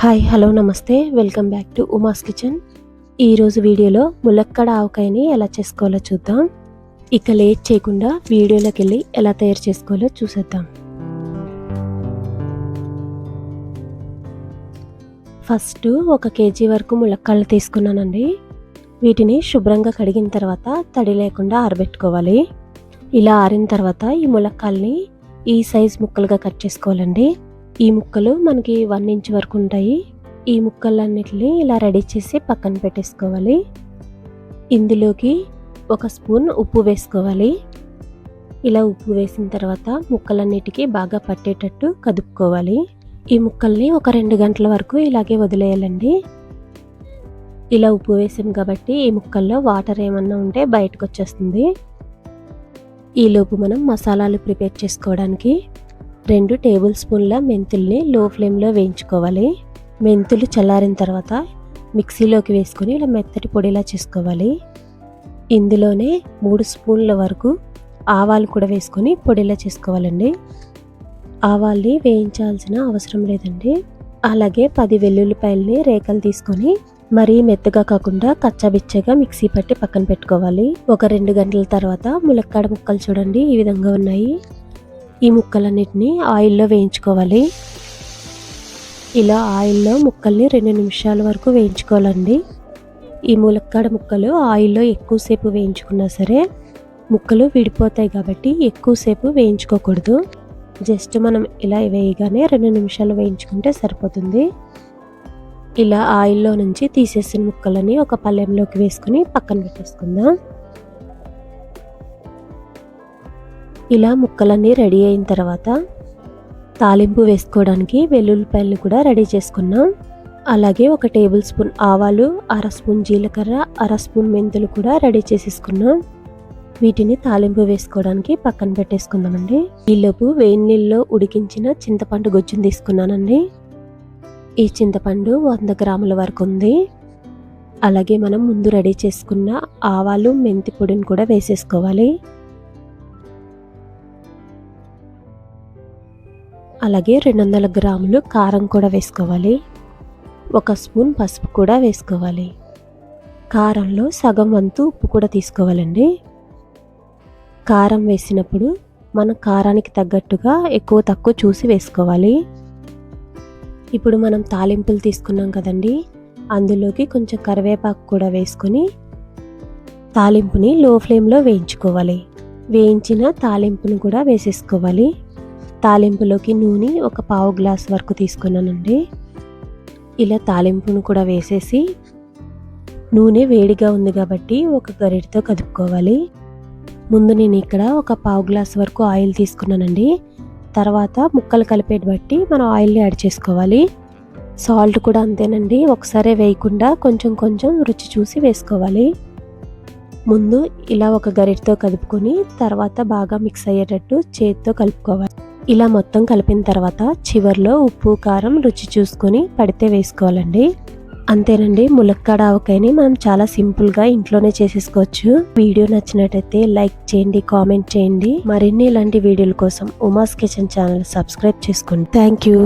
Hi hello నమస్తే. Welcome back to Uma's kitchen. ఈరోజు వీడియోలో ములక్కడ ఆవకాయని ఎలా చేసుకోవాలో చూద్దాం. ఇక లేట్ చేయకుండా వీడియోలోకి వెళ్ళి ఎలా తయారు చేసుకోవాలో చూసేద్దాం. ఫస్ట్ ఒక కేజీ వరకు ములక్కాళ్ళు తీసుకున్నానండి. వీటిని శుభ్రంగా కడిగిన తర్వాత తడి లేకుండా ఆరబెట్టుకోవాలి. ఇలా ఆరిన తర్వాత ఈ ములక్కాల్ని ఈ సైజ్ ముక్కలుగా కట్ చేసుకోవాలండి. ఈ ముక్కలు మనకి వన్ ఇంచ్ వరకు ఉంటాయి. ఈ ముక్కలన్నిటిని ఇలా రెడీ చేసి పక్కన పెట్టేసుకోవాలి. ఇందులోకి ఒక స్పూన్ ఉప్పు వేసుకోవాలి. ఇలా ఉప్పు వేసిన తర్వాత ముక్కలన్నిటికీ బాగా పట్టేటట్టు కదుపుకోవాలి. ఈ ముక్కల్ని ఒక రెండు గంటల వరకు ఇలాగే వదిలేయాలండి. ఇలా ఉప్పు వేసాం కాబట్టి ఈ ముక్కల్లో వాటర్ ఏమన్నా ఉంటే బయటకు వచ్చేస్తుంది. ఈలోపు మనం మసాలాలు ప్రిపేర్ చేసుకోవడానికి రెండు టేబుల్ స్పూన్ల మెంతుల్ని లో ఫ్లేమ్లో వేయించుకోవాలి. మెంతులు చల్లారిన తర్వాత మిక్సీలోకి వేసుకొని ఇలా మెత్తటి పొడిలా చేసుకోవాలి. ఇందులోనే మూడు స్పూన్ల వరకు ఆవాలు కూడా వేసుకొని పొడిలా చేసుకోవాలండి. ఆవాల్ని వేయించాల్సిన అవసరం లేదండి. అలాగే పది వెల్లుల్లిపాయల్ని రేకలు తీసుకొని మరీ మెత్తగా కాకుండా కచ్చాబిచ్చగా మిక్సీ పట్టి పక్కన పెట్టుకోవాలి. ఒక రెండు గంటల తర్వాత ములక్కాడ ముక్కలు చూడండి ఈ విధంగా ఉన్నాయి. ఈ ముక్కలన్నిటిని ఆయిల్లో వేయించుకోవాలి. ఇలా ఆయిల్లో ముక్కల్ని రెండు నిమిషాల వరకు వేయించుకోవాలండి. ఈ ములక్కాడ ముక్కలు ఆయిల్లో ఎక్కువసేపు వేయించుకున్నా సరే ముక్కలు విడిపోతాయి కాబట్టి ఎక్కువసేపు వేయించుకోకూడదు. జస్ట్ మనం ఇలా వేయగానే రెండు నిమిషాలు వేయించుకుంటే సరిపోతుంది. ఇలా ఆయిల్లో నుంచి తీసేసిన ముక్కలని ఒక పళ్ళెంలోకి వేసుకుని పక్కన పెట్టేసుకుందాం. ఇలా ముక్కలన్నీ రెడీ అయిన తర్వాత తాలింపు వేసుకోవడానికి వెల్లుల్లిపాయలు కూడా రెడీ చేసుకున్నాం. అలాగే ఒక టేబుల్ స్పూన్ ఆవాలు అర స్పూన్ జీలకర్ర అర స్పూన్ మెంతులు కూడా రెడీ చేసేసుకున్నాం. వీటిని తాలింపు వేసుకోవడానికి పక్కన పెట్టేసుకుందామండి. ఈలోపు వేడి నీళ్ళలో ఉడికించిన చింతపండు గుజ్జును తీసుకున్నానండి. ఈ చింతపండు వంద గ్రాముల వరకు ఉంది. అలాగే మనం ముందు రెడీ చేసుకున్న ఆవాలు మెంతి పొడిని కూడా వేసేసుకోవాలి. అలాగే రెండు వందల గ్రాములు కారం కూడా వేసుకోవాలి. ఒక స్పూన్ పసుపు కూడా వేసుకోవాలి. కారంలో సగం వంతు ఉప్పు కూడా తీసుకోవాలండి. కారం వేసినప్పుడు మన కారానికి తగ్గట్టుగా ఎక్కువ తక్కువ చూసి వేసుకోవాలి. ఇప్పుడు మనం తాలింపులు తీసుకున్నాం కదండి. అందులోకి కొంచెం కరివేపాకు కూడా వేసుకొని తాలింపుని లో ఫ్లేమ్లో వేయించుకోవాలి. వేయించిన తాలింపును కూడా వేసేసుకోవాలి. తాలింపులోకి నూనె ఒక పావు గ్లాస్ వరకు తీసుకున్నానండి. ఇలా తాలింపును కూడా వేసేసి నూనె వేడిగా ఉంది కాబట్టి ఒక గరిటతో కదుపుకోవాలి. ముందు నేను ఇక్కడ ఒక పావు గ్లాస్ వరకు ఆయిల్ తీసుకున్నానండి. తర్వాత ముక్కలు కలిపేటి బట్టి మనం ఆయిల్ని యాడ్ చేసుకోవాలి. సాల్ట్ కూడా అంతేనండి. ఒకసారి వేయకుండా కొంచెం కొంచెం రుచి చూసి వేసుకోవాలి. ముందు ఇలా ఒక గరిటతో కలుపుకొని తర్వాత బాగా మిక్స్ అయ్యేటట్టు చేతితో కలుపుకోవాలి. ఇలా మొత్తం కలిపిన తర్వాత చివర్లో ఉప్పు కారం రుచి చూసుకొని పడితే వేసుకోవాలండి. అంతేనండి ములక్కాడ ఆవకాయని మనం చాలా సింపుల్గా ఇంట్లోనే చేసేసుకోవచ్చు. వీడియో నచ్చినట్టయితే లైక్ చేయండి కామెంట్ చేయండి. మరిన్ని ఇలాంటి వీడియోల కోసం ఉమాస్ కిచెన్ ఛానల్ సబ్స్క్రైబ్ చేసుకోండి. Thank you.